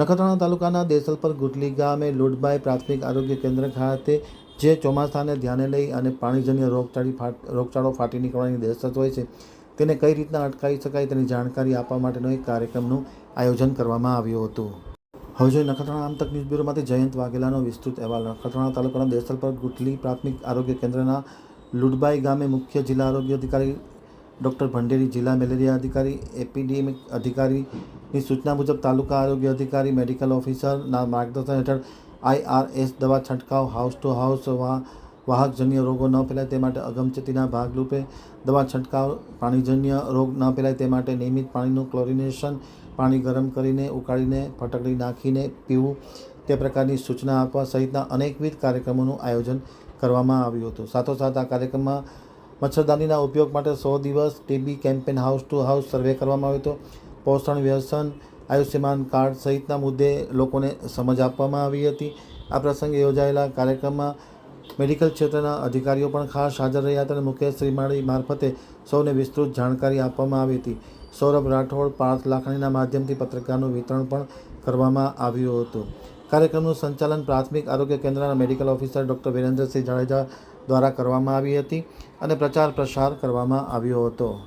નખત્રાણા તાલુકાના દેસલપર ગુટલી ગામે લુડબાઈ પ્રાથમિક આરોગ્ય કેન્દ્ર ખાતે જે ચોમાસાને ધ્યાને લઈ અને પાણીજન્ય રોગચાળી ફાટ રોગચાળો ફાટી નીકળવાની દહેશત હોય છે, તેને કઈ રીતના અટકાવી શકાય તેની જાણકારી આપવા માટેનો એક કાર્યક્રમનું આયોજન કરવામાં આવ્યું હતું. હવે જોઈએ નખત્રાણા આમતક ન્યૂઝ બ્યુરોમાંથી જયંત વાઘેલાનો વિસ્તૃત અહેવાલ. નખત્રાણા તાલુકાના દેસલપર ગુટલી પ્રાથમિક આરોગ્ય કેન્દ્રના લુડબાઈ ગામે મુખ્ય જિલ્લા આરોગ્ય અધિકારી ડૉક્ટર ભંડેરી, જિલ્લા મેલેરિયા અધિકારી એપિડેમિક અધિકારીની સૂચના મુજબ તાલુકા આરોગ્ય અધિકારી, મેડિકલ ઓફિસરના માર્ગદર્શન હેઠળ આઈઆરએસ દવા છંટકાવ, હાઉસ ટુ હાઉસ વાહકજન્ય રોગો ન ફેલાય તે માટે અગમચેતીના ભાગરૂપે દવા છંટકાવ, પાણીજન્ય રોગ ન ફેલાય તે માટે નિયમિત પાણીનું ક્લોરિનેશન, પાણી ગરમ કરીને ઉકાળીને ફટકડી નાખીને પીવું, તે પ્રકારની સૂચના આપવા સહિતના અનેકવિધ કાર્યક્રમોનું આયોજન કરવામાં આવ્યું હતું. સાથોસાથ આ કાર્યક્રમમાં મચ્છરદાનીના ઉપયોગ માટે સો દિવસ TB campaign, house to house survey કરવામાં આવ્યો હતો. પોષણ વ્યસન, આયુષ્યમાન કાર્ડ સહિતના મુદ્દે લોકોને સમજ આપવામાં આવી હતી. આ પ્રસંગે યોજાયેલા કાર્યક્રમમાં મેડિકલ ક્ષેત્રના અધિકારીઓ પણ ખાસ હાજર રહ્યા હતા અને મુકેશ શ્રીમાળી મારફતે સૌને વિસ્તૃત જાણકારી આપવામાં આવી હતી. સૌરભ રાઠોડ પાર્થ લાખણીના માધ્યમથી પત્રકારનું વિતરણ પણ કરવામાં આવ્યું હતું. કાર્યક્રમનું સંચાલન પ્રાથમિક આરોગ્ય કેન્દ્રના medical officer doctor Virendrasinh Jadeja દ્વારા કરવામાં આવી હતી અને પ્રચાર પ્રસાર કરવામાં આવ્યો હતો.